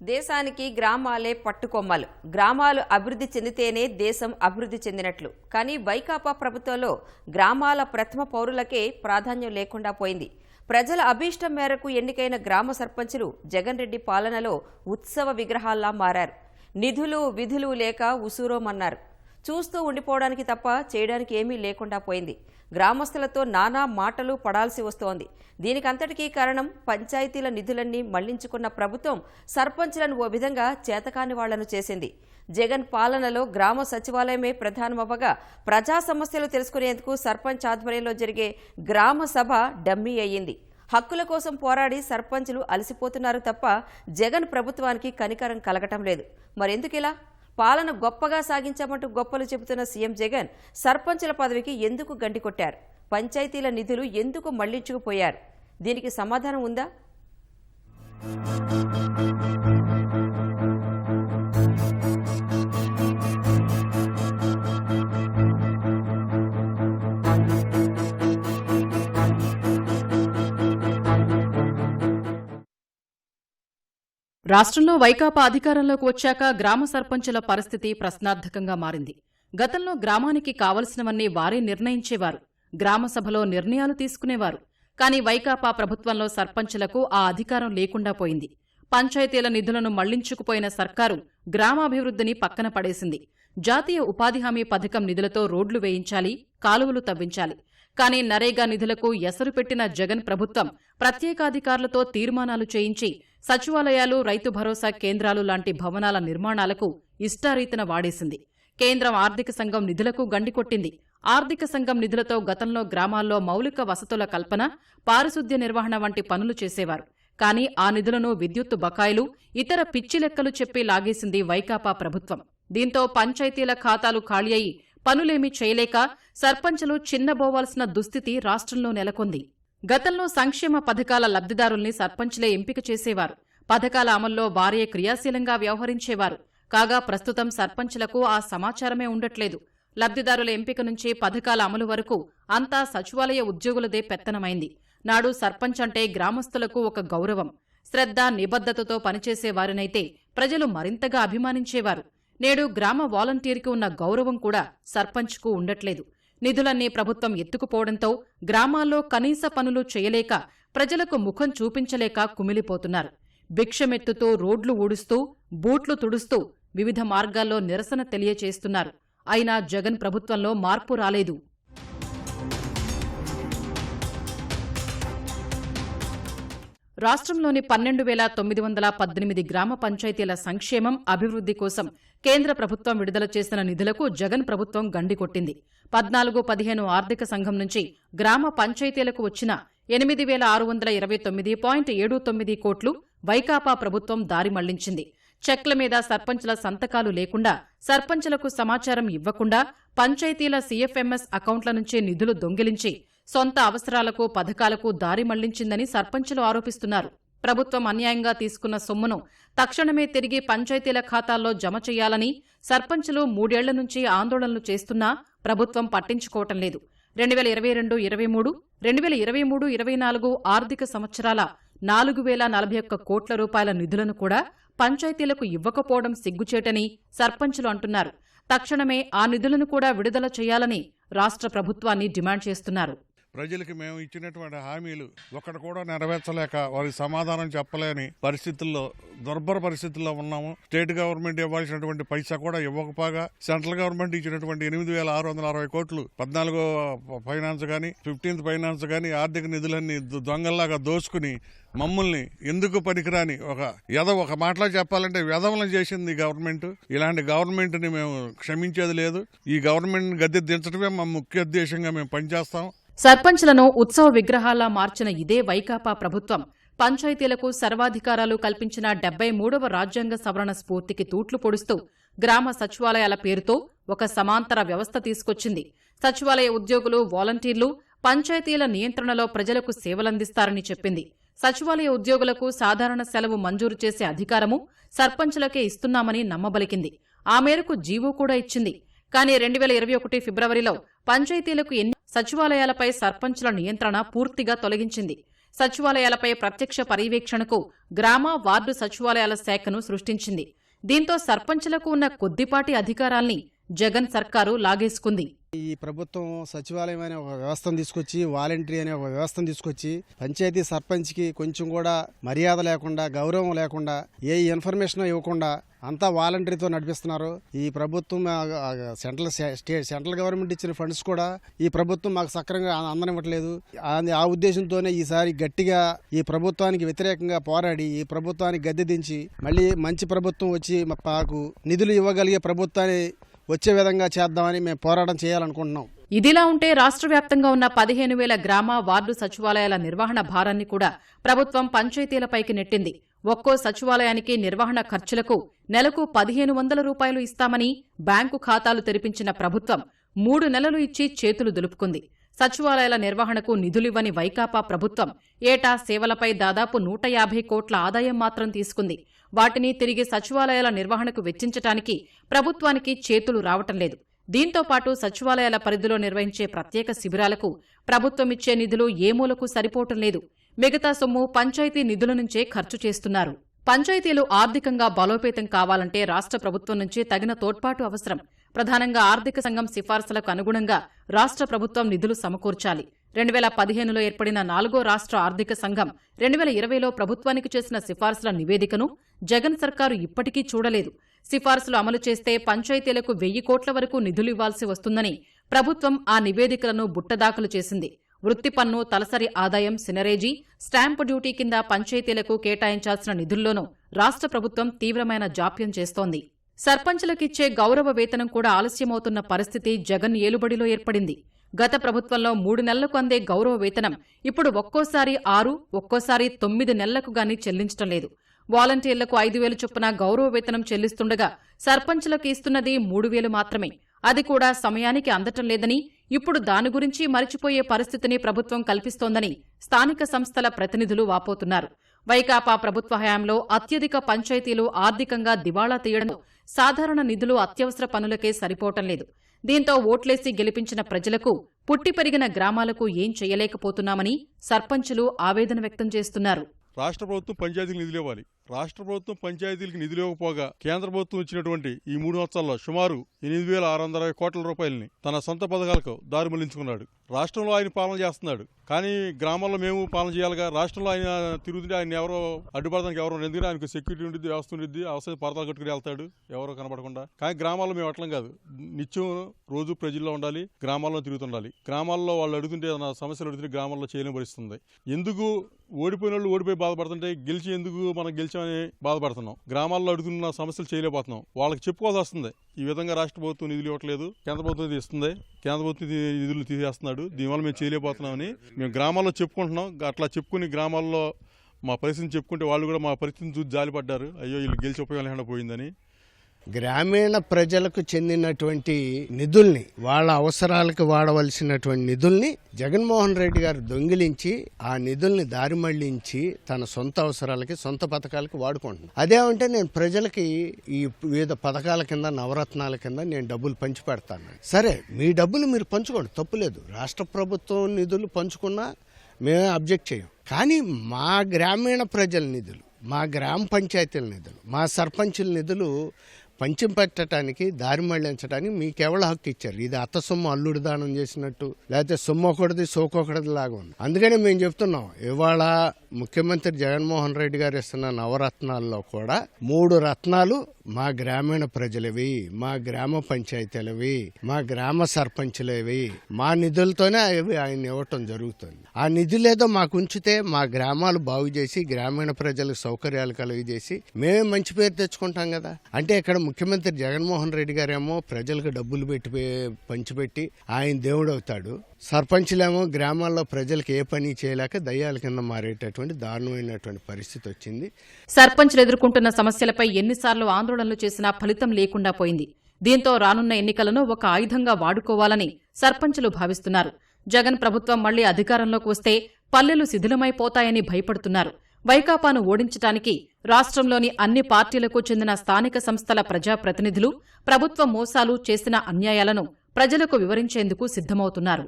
దేశానికి గ్రామాలే పట్టుకొమ్మలు. గ్రామాలు అభివృద్ధి చెందితేనే దేశం అభివృద్ధి చెందినట్లు. కానీ వైకాపా ప్రభుత్వంలో గ్రామాల ప్రథమ పౌరులకే ప్రాధాన్యం లేకుండా పోయింది. ప్రజల అభీష్టం మేరకు ఎన్నికైన గ్రామ సర్పంచులు జగన్ రెడ్డి పాలనలో ఉత్సవ విగ్రహాల్లా మారారు. నిధులు విధులు లేక ఉసూరోమన్నారు. చూస్తూ ఉండిపోవడానికి తప్ప చేయడానికి ఏమీ లేకుండా పోయింది. గ్రామస్తులతో నానా మాటలు పడాల్సి వస్తోంది. దీనికంతటికీ కారణం పంచాయతీల నిధులన్నీ మళ్ళించుకున్న ప్రభుత్వం సర్పంచ్లను ఓ విధంగా చేతకాని వాళ్ళను చేసింది. జగన్ పాలనలో గ్రామ సచివాలయమే ప్రధానమవ్వగా ప్రజా సమస్యలు తెలుసుకునేందుకు సర్పంచ్ ఆధ్వర్యంలో జరిగే గ్రామ సభ డమ్మీ అయ్యింది. హక్కుల కోసం పోరాడి సర్పంచులు అలసిపోతున్నారు తప్ప జగన్ ప్రభుత్వానికి కనికరం కలగటం లేదు. మరెందుకిలా? పాలన గొప్పగా సాగించామంటూ గొప్పలు చెబుతున్న సీఎం జగన్ సర్పంచుల పదవికి ఎందుకు గండి కొట్టారు? పంచాయతీల నిధులు ఎందుకు మళ్ళించుకుపోయారు? దీనికి సమాధానం ఉందా? రాష్ట్రంలో వైకాపా అధికారంలోకి వచ్చాక గ్రామ సర్పంచుల పరిస్థితి ప్రశ్నార్థకంగా మారింది. గతంలో గ్రామానికి కావలసినవన్నీ వారే నిర్ణయించేవారు. గ్రామ సభలో నిర్ణయాలు తీసుకునేవారు. కానీ వైకాపా ప్రభుత్వంలో సర్పంచులకు ఆ అధికారం లేకుండా పోయింది. పంచాయతీల నిధులను మళ్ళించుకుపోయిన సర్కారు గ్రామాభివృద్ధిని పక్కన పడేసింది. జాతీయ ఉపాధి హామీ పథకం నిధులతో రోడ్లు వేయించాలి కాలువలు తవ్వించాలి. కానీ నరేగా నిధులకు ఎసరు పెట్టిన జగన్ ప్రభుత్వం ప్రత్యేకాధికారులతో తీర్మానాలు చేయించి సచివాలయాలు రైతు భరోసా కేంద్రాలు లాంటి భవనాల నిర్మాణాలకు ఇష్టారీతన వాడేసింది. కేంద్రం ఆర్థిక సంఘం నిధులకు గండికొట్టింది ఆర్థిక సంఘం నిధులతో గతంలో గ్రామాల్లో మౌలిక వసతుల కల్పన పారిశుద్ధ్య నిర్వహణ వంటి పనులు చేసేవారు. కానీ ఆ నిధులను విద్యుత్తు బకాయిలు ఇతర పిచ్చి లెక్కలు చెప్పి లాగేసింది వైకాపా ప్రభుత్వం. దీంతో పంచాయతీల ఖాతాలు ఖాళీ అయి పనులేమీ చేయలేక సర్పంచులు చిన్నబోవాల్సిన దుస్థితి రాష్ట్రంలో నెలకొంది. గతంలో సంక్షేమ పథకాల లబ్ధిదారుల్ని సర్పంచ్లే ఎంపిక చేసేవారు. పథకాల అమల్లో వారే క్రియాశీలంగా వ్యవహరించేవారు. కాగా ప్రస్తుతం సర్పంచ్లకు ఆ సమాచారమే ఉండట్లేదు. లబ్ధిదారుల ఎంపిక నుంచి పథకాల అమలు వరకు అంతా సచివాలయ ఉద్యోగులదే పెత్తనమైంది. నాడు సర్పంచ్ అంటే గ్రామస్తులకు ఒక గౌరవం. శ్రద్ధ నిబద్ధతతో పనిచేసే వారినైతే ప్రజలు మరింతగా అభిమానించేవారు. నేడు గ్రామ వాలంటీర్కి ఉన్న గౌరవం కూడా సర్పంచ్కు ఉండట్లేదు. నిధులన్నీ ప్రభుత్వం ఎత్తుకుపోవడంతో గ్రామాల్లో కనీస పనులు చేయలేక ప్రజలకు ముఖం చూపించలేక కుమిలిపోతున్నారు. భిక్షమెత్తుతో రోడ్లు ఊడుస్తూ బూట్లు తుడుస్తూ వివిధ మార్గాల్లో నిరసన తెలియచేస్తున్నారు. అయినా జగన్ ప్రభుత్వంలో మార్పు రాలేదు. రాష్ట్రంలోని పన్నెండు వేల తొమ్మిది వందల పద్దెనిమిది గ్రామ పంచాయతీల సంక్షేమం అభివృద్ధి కోసం కేంద్ర ప్రభుత్వం విడుదల చేసిన నిధులకు జగన్ ప్రభుత్వం గండికొట్టింది. పద్నాలుగు పదిహేను ఆర్థిక సంఘం నుంచి గ్రామ పంచాయతీలకు వచ్చిన ఎనిమిది వేల ఆరు వందల ఇరవై తొమ్మిది పాయింట్ ఏడు తొమ్మిది కోట్లు వైకాపా ప్రభుత్వం దారి మళ్ళించింది. చెక్ల మీద సర్పంచ్ల సంతకాలు లేకుండా సర్పంచ్లకు సమాచారం ఇవ్వకుండా పంచాయతీల సీఎఫ్ఎంఎస్ అకౌంట్ల నుంచి నిధులు దొంగిలించి సొంత అవసరాలకు పథకాలకు దారి మళ్ళించిందని సర్పంచులు ఆరోపిస్తున్నారు. ప్రభుత్వం అన్యాయంగా తీసుకున్న సొమ్మును తక్షణమే తిరిగి పంచాయతీల ఖాతాల్లో జమ చేయాలని సర్పంచులు మూడేళ్ళ నుంచి ఆందోళనలు చేస్తున్నా ప్రభుత్వం పట్టించుకోవటం లేదు. రెండు వేల ఇరవై రెండు ఇరవై మూడు రెండు వేల ఇరవై మూడు ఇరవై నాలుగు ఆర్థిక సంవత్సరాల నాలుగు వేల నలభై ఒక్క కోట్ల రూపాయల నిధులను కూడా పంచాయతీలకు ఇవ్వకపోవడం సిగ్గుచేటని సర్పంచులు అంటున్నారు. తక్షణమే ఆ నిధులను కూడా విడుదల చేయాలని రాష్ట్ర ప్రభుత్వాన్ని డిమాండ్ చేస్తున్నారు. ప్రజలకు మేము ఇచ్చినటువంటి హామీలు ఒకటి కూడా నెరవేర్చలేక వారికి సమాధానం చెప్పలేని పరిస్థితుల్లో దుర్భర పరిస్థితుల్లో ఉన్నాము. స్టేట్ గవర్నమెంట్ ఇవ్వాల్సినటువంటి పైసా కూడా ఇవ్వకపోగా సెంట్రల్ గవర్నమెంట్ ఇచ్చినటువంటి ఎనిమిది వేల ఆరు వందల అరవై కోట్లు పద్నాలుగో ఫైనాన్స్ కానీ ఫిఫ్టీన్త్ ఫైనాన్స్ కానీ ఆర్థిక నిధులన్నీ దొంగల్లాగా దోసుకుని మమ్మల్ని ఎందుకు పనికిరాని ఒక ఎద ఒక మాటలో చెప్పాలంటే వ్యధవలం చేసింది గవర్నమెంట్. ఇలాంటి గవర్నమెంట్ని మేము క్షమించేది లేదు. ఈ గవర్నమెంట్ గద్దె దించడమే మా ముఖ్య ఉద్దేశంగా మేము పనిచేస్తాం. సర్పంచ్లను ఉత్సవ విగ్రహాల్లా మార్చిన ఇదే వైకాపా ప్రభుత్వం. పంచాయతీలకు సర్వాధికారాలు కల్పించిన డెబ్బై మూడవ రాజ్యాంగ సవరణ స్ఫూర్తికి తూట్లు పొడుస్తూ గ్రామ సచివాలయాల పేరుతో ఒక సమాంతర వ్యవస్థ తీసుకొచ్చింది. సచివాలయ ఉద్యోగులు వాలంటీర్లు పంచాయతీల నియంత్రణలో ప్రజలకు సేవలందిస్తారని చెప్పింది. సచివాలయ ఉద్యోగులకు సాధారణ సెలవు మంజూరు చేసే అధికారము సర్పంచులకే ఇస్తున్నామని నమ్మబలికింది. ఆ మేరకు జీవో కూడా ఇచ్చింది. కానీ రెండు వేల ఇరవై ఒకటి ఫిబ్రవరిలో పంచాయతీలకు ఎన్ని సచివాలయాలపై సర్పంచుల నియంత్రణ పూర్తిగా తొలగించింది. సచివాలయాలపై ప్రత్యక్ష పర్యవేక్షణకు గ్రామ వార్డు సచివాలయాల శాఖను సృష్టించింది. దీంతో సర్పంచులకు ఉన్న కొద్దిపాటి అధికారాల్ని జగన్ సర్కారు లాగేసుకుంది. ఈ ప్రభుత్వం సచివాలయం అనే ఒక వ్యవస్థను తీసుకొచ్చి వాలంటరీ అనే ఒక వ్యవస్థను తీసుకొచ్చి పంచాయతీ సర్పంచ్కి కొంచెం కూడా మర్యాద లేకుండా గౌరవం లేకుండా ఏ ఇన్ఫర్మేషన్ ఇవ్వకుండా అంతా వాలంటరీతో నడిపిస్తున్నారు. ఈ ప్రభుత్వం సెంట్రల్ స్టేట్ సెంట్రల్ గవర్నమెంట్ ఇచ్చిన ఫండ్స్ కూడా ఈ ప్రభుత్వం మాకు సక్రమంగా అందనివ్వట్లేదు. ఆ ఉద్దేశంతోనే ఈసారి గట్టిగా ఈ ప్రభుత్వానికి వ్యతిరేకంగా పోరాడి ఈ ప్రభుత్వానికి గద్దె దించి మళ్ళీ మంచి ప్రభుత్వం వచ్చి మాకు నిధులు ఇవ్వగలిగే ప్రభుత్వాన్ని వచ్చే విధంగా చేద్దామని మేము పోరాటం చేయాలనుకుంటున్నాం. ఇదిలా ఉంటే రాష్ట్ర వ్యాప్తంగా ఉన్న పదిహేను వేల గ్రామ వార్డు సచివాలయాల నిర్వహణ భారాన్ని కూడా ప్రభుత్వం పంచాయతీలపైకి నెట్టింది. ఒక్కో సచివాలయానికి నిర్వహణ ఖర్చులకు నెలకు పదిహేను వందల రూపాయలు ఇస్తామని బ్యాంకు ఖాతాలు తెరిపించిన ప్రభుత్వం మూడు నెలలు ఇచ్చి చేతులు దులుపుకుంది. సచివాలయాల నిర్వహణకు నిధులివ్వని వైకాపా ప్రభుత్వం ఏటా సేవలపై దాదాపు నూట యాభై కోట్ల ఆదాయం మాత్రం తీసుకుంది. వాటిని తిరిగి సచివాలయాల నిర్వహణకు వెచ్చించటానికి ప్రభుత్వానికి చేతులు రావటం లేదు. దీంతో పాటు సచివాలయాల పరిధిలో నిర్వహించే ప్రత్యేక శిబిరాలకు ప్రభుత్వం ఇచ్చే నిధులు ఏ మూలకు సరిపోవటం లేదు. మిగతా సొమ్ము పంచాయతీ నిధుల నుంచే ఖర్చు చేస్తున్నారు. పంచాయతీలు ఆర్థికంగా బలోపేతం కావాలంటే రాష్ట్ర ప్రభుత్వం నుంచి తగిన తోడ్పాటు అవసరం. ప్రధానంగా ఆర్థిక సంఘం సిఫార్సులకు అనుగుణంగా రాష్ట్ర ప్రభుత్వం నిధులు సమకూర్చాలి. రెండు వేల పదిహేనులో ఏర్పడిన నాలుగో రాష్ట్ర ఆర్థిక సంఘం రెండు వేల ఇరవైలో ప్రభుత్వానికి చేసిన సిఫార్సుల నివేదికను జగన్ సర్కారు ఇప్పటికీ చూడలేదు. సిఫార్సులు అమలు చేస్తే పంచాయతీలకు వెయ్యి కోట్ల వరకు నిధులు ఇవ్వాల్సి వస్తుందని ప్రభుత్వం ఆ నివేదికలను బుట్టదాఖలు చేసింది. వృత్తి పన్ను తలసరి ఆదాయం సినరేజీ స్టాంపు డ్యూటీ కింద పంచాయతీలకు కేటాయించాల్సిన నిధుల్లోనూ రాష్ట్ర ప్రభుత్వం తీవ్రమైన జాప్యం చేస్తోంది. సర్పంచులకిచ్చే గౌరవ వేతనం కూడా ఆలస్యమవుతున్న పరిస్థితి జగన్ ఏలుబడిలో ఏర్పడింది. గత ప్రభుత్వంలో మూడు నెలలకు అందే గౌరవ వేతనం ఇప్పుడు ఒక్కోసారి ఆరు ఒక్కోసారి తొమ్మిది నెలలకు గాని చెల్లించటం లేదు. వాలంటీర్లకు ఐదు వేలు చొప్పున గౌరవ వేతనం చెల్లిస్తుండగా సర్పంచులకు ఇస్తున్నది మూడు వేలు మాత్రమే. అది కూడా సమయానికి అందటం లేదని ఇప్పుడు దాని గురించి మరిచిపోయే పరిస్థితిని ప్రభుత్వం కల్పిస్తోందని స్థానిక సంస్థల ప్రతినిధులు వాపోతున్నారు. వైకాపా ప్రభుత్వ హయాంలో అత్యధిక పంచాయతీలు ఆర్థికంగా దివాళా తీయడం సాధారణ నిధులు అత్యవసర పనులకే సరిపోవటం లేదు. దీంతో ఓట్లేసి గెలిపించిన ప్రజలకు పుట్టి పెరిగిన గ్రామాలకు ఏం చేయలేకపోతున్నామని సర్పంచులు ఆవేదన వ్యక్తం చేస్తున్నారు. రాష్ట్ర ప్రభుత్వం పంచాయతీలకు నిధులు ఇవ్వాలి. రాష్ట్ర ప్రభుత్వం పంచాయతీలకు నిధులు ఇవ్వకపోగా కేంద్ర ప్రభుత్వం ఇచ్చినటువంటి ఈ మూడు సంవత్సరాల్లో సుమారు ఎనిమిది వేల ఆరు వందల కోట్ల రూపాయలని తన సొంత పథకాలకు దారి మళ్ళించుకున్నాడు. రాష్ట్రంలో ఆయన పాలన చేస్తున్నాడు. కానీ గ్రామాల్లో మేము పాలన చేయాలిగా రాష్ట్రంలో ఆయన తిరుగుతుంటే ఆయన ఎవరో అడ్డుపడడానికి ఎవరో ఎందుకంటే ఆయనకు సెక్యూరిటీ ఉంటుంది వ్యవస్థ ఉంటుంది అవసరం పరదాలు కట్టుకుని వెళ్తాడు. ఎవరో కనపడకుండా కానీ గ్రామాల్లో మేము అట్లం కాదు. నిత్యం రోజు ప్రజల్లో ఉండాలి గ్రామాల్లో తిరుగుతుండాలి. గ్రామాల్లో వాళ్ళు అడుగుతుంటే సమస్యలు అడుగుతుంటే గ్రామాల్లో చేయలేని పరిస్థితుంది ఎందుకు ఓడిపోయిన వాళ్ళు ఓడిపోయి బాధపడుతుంటే గెలిచి ఎందుకు మనం గెలిచి గెలిచామని బాధపడుతున్నాం. గ్రామాల్లో అడుగుతున్న సమస్యలు చేయలేకపోతున్నాం. వాళ్ళకి చెప్పుకోవాల్సి వస్తుంది. ఈ విధంగా రాష్ట్ర ప్రభుత్వం నిధులు ఇవ్వట్లేదు. కేంద్ర ప్రభుత్వం ఇది ఇస్తుంది. కేంద్ర ప్రభుత్వం నిధులు తీసేస్తున్నాడు. దీనివల్ల మేము చేయలేకపోతున్నామని మేము గ్రామాల్లో చెప్పుకుంటున్నాం. అట్లా చెప్పుకుని గ్రామాల్లో మా పరిస్థితిని చెప్పుకుంటే వాళ్ళు కూడా మా పరిస్థితిని చూసి జాలిపడ్డారు. అయ్యో వీళ్ళు గెలిచి ఉపయోగం లేకుండా పోయిందని. గ్రామీణ ప్రజలకు చెందినటువంటి నిధుల్ని వాళ్ళ అవసరాలకు వాడవలసినటువంటి నిధుల్ని జగన్మోహన్ రెడ్డి గారు దొంగిలించి ఆ నిధుల్ని దారి మళ్ళించి తన సొంత అవసరాలకి సొంత పథకాలకి వాడుకుంటున్నాను అదేమంటే నేను ప్రజలకి ఈ వివిధ పథకాల కింద నవరత్నాల కింద నేను డబ్బులు పంచి పెడతాను. సరే మీ డబ్బులు మీరు పంచుకోండి తప్పులేదు రాష్ట్ర ప్రభుత్వం నిధులు పంచుకున్నా మేమే అబ్జెక్ట్ చేయం. కానీ మా గ్రామీణ ప్రజల నిధులు మా గ్రామ పంచాయతీల నిధులు మా సర్పంచుల నిధులు పంచం పెట్టడానికి దారి మళ్ళించడానికి ఎవరి హక్కు ఇచ్చారు? ఇది అత్త సొమ్ము అల్లుడు దానం చేసినట్టు లేకపోతే సొమ్ము ఒకటిది సోకొకటిది లాగా ఉంది. అందుకనే మేము చెప్తున్నాం ఇవాళ ముఖ్యమంత్రి జగన్మోహన్ రెడ్డి గారు ఇస్తున్న నవరత్నాల్లో కూడా మూడు రత్నాలు మా గ్రామీణ ప్రజలవి మా గ్రామ పంచాయతీలవి మా గ్రామ సర్పంచులవి మా నిధులతోనే అవి ఆయన ఇవ్వటం జరుగుతుంది. ఆ నిధులేదో మాకు ఉంచితే మా గ్రామాలు బాగు చేసి గ్రామీణ ప్రజలకు సౌకర్యాలు కలుగజేసి మేమే మంచి పేరు తెచ్చుకుంటాం కదా. అంటే ఇక్కడ ముఖ్యమంత్రి జగన్మోహన్ రెడ్డి గారేమో ప్రజలకు డబ్బులు పెట్టి పంచిపెట్టి ఆయన దేవుడు అవుతాడు. సర్పంచులేమో గ్రామాల్లో ప్రజలకు ఏ పని చేయలేక దయ్యాల కింద మారేటటువంటి దారుణమైనటువంటి పరిస్థితి వచ్చింది. సర్పంచ్లు ఎదుర్కొంటున్న సమస్యలపై ఎన్నిసార్లు ఆందోళనలు చేసినా ఫలితం లేకుండా పోయింది. దీంతో రానున్న ఎన్నికలను ఒక ఆయుధంగా వాడుకోవాలని సర్పంచులు భావిస్తున్నారు. జగన్ ప్రభుత్వం మళ్ళీ అధికారంలోకి వస్తే పల్లెలు శిథిలమైపోతాయని భయపడుతున్నారు. వైకాపాను ఓడించటానికి రాష్ట్రంలోని అన్ని పార్టీలకు చెందిన స్థానిక సంస్థల ప్రజాప్రతినిధులు ప్రభుత్వ మోసాలు చేసిన అన్యాయాలను ప్రజలకు వివరించేందుకు సిద్ధమవుతున్నారు.